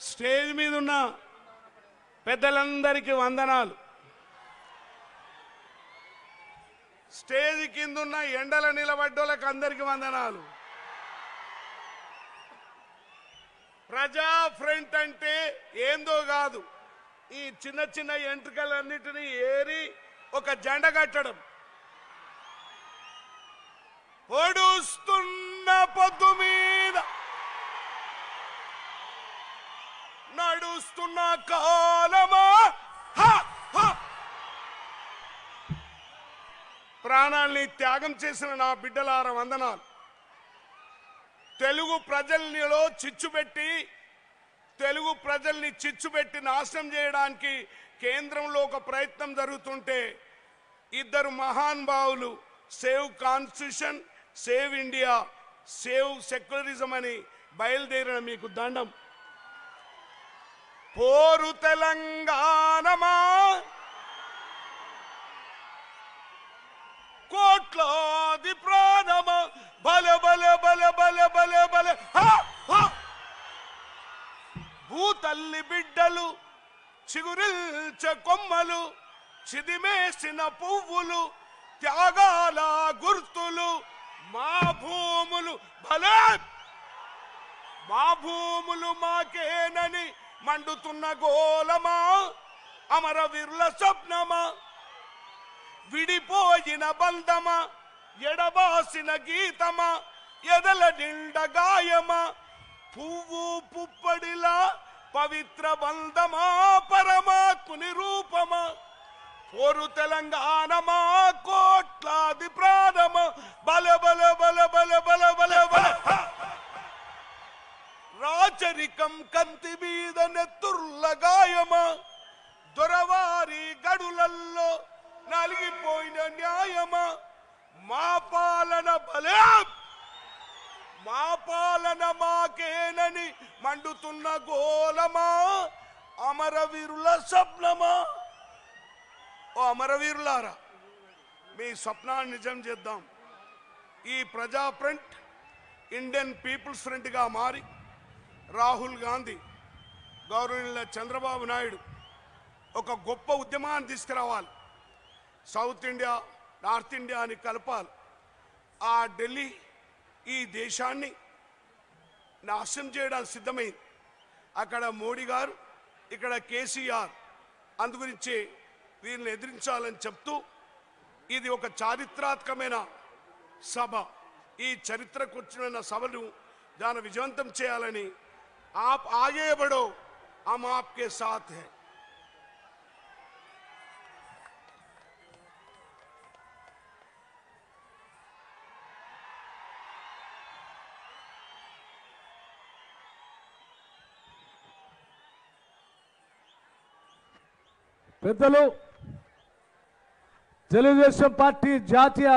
Stage మీద ఉన్న పెద్దలందరికీ వందనాలు. స్టేజ్ కింద ఉన్న ఎండల నిలబడ్డోళ్ళకి అందరికీ వందనాలు. ప్రజా ఫ్రంట్ అంటే ఏందో కాదు. ఈ చిన్న చిన్న ఎంట్రికలన్నిటినీ ఏరి ఒక జెండ కట్టడం. పొడుస్తున్న ప్రాణాల్ని త్యాగం చేసిన నా బిడ్డలార వందనాలు. తెలుగు ప్రజల్నిలో చిచ్చుపెట్టి తెలుగు ప్రజల్ని చిచ్చుపెట్టి నాశనం చేయడానికి కేంద్రంలో ఒక ప్రయత్నం జరుగుతుంటే ఇద్దరు మహాన్ భావులు save constitution save India save secularism అని బయలుదేరిన మీకు దండం. పోరు తెలంగాణమా బిడ్డలు చిగురిల్చ కొమ్మలు చిదిమేసిన పువ్వులు త్యాగాల గుర్తులు మా భూములు భలే! మా భూములు మాకేనని మండుతున్న గోలమా అమరవీరుల స్వప్నమా? విడిపోయిన బంధమా ఎడబాసిన గీతమా ఎదల నిండ గాయమా? పువ్వు పుప్పడిలా పవిత్ర బంధమా పరమాత్ముని రూపమా? పోరు తెలంగాణ మా కోట్లాది ప్రాణమ? బల బల బల బల బల బల బల. రాచరికం కంతి మీద నెత్తుర్ల గాయమా? దొరవారి గడులల్లో నలిగిపోయిన న్యాయమా? మా పాలన బలే. మా పాలన మాకేనని మండుతున్న గోలమా అమరవీరుల స్వప్నమా? ఓ అమరవీరులారా మీ స్వప్నాన్ని నిజం చేద్దాం. ఈ ప్రజా ఫ్రంట్ ఇండియన్ పీపుల్స్ ఫ్రంట్గా మారి రాహుల్ గాంధీ గౌరవనీయుల చంద్రబాబు నాయుడు ఒక గొప్ప ఉద్యమాన్ని తీసుకురావాలి. సౌత్ ఇండియా నార్త్ ఇండియాని కలపాలి. ఆ ఢిల్లీ ఈ దేశాన్ని నాశనం చేయడానికి సిద్ధమైంది అక్కడ మోడీ గారు ఇక్కడ కేసీఆర్ అందుగురించి వీరిని ఎదిరించాలని చెప్తూ ఇది ఒక చారిత్రాత్మకమైన సభ ఈ చరిత్రకు వచ్చిన సభను దాన్ని విజయవంతం చేయాలని आप आगे बढ़ो हम आपके साथ हैं పెద్దలు తెలుగుదేశం పార్టీ జాతీయ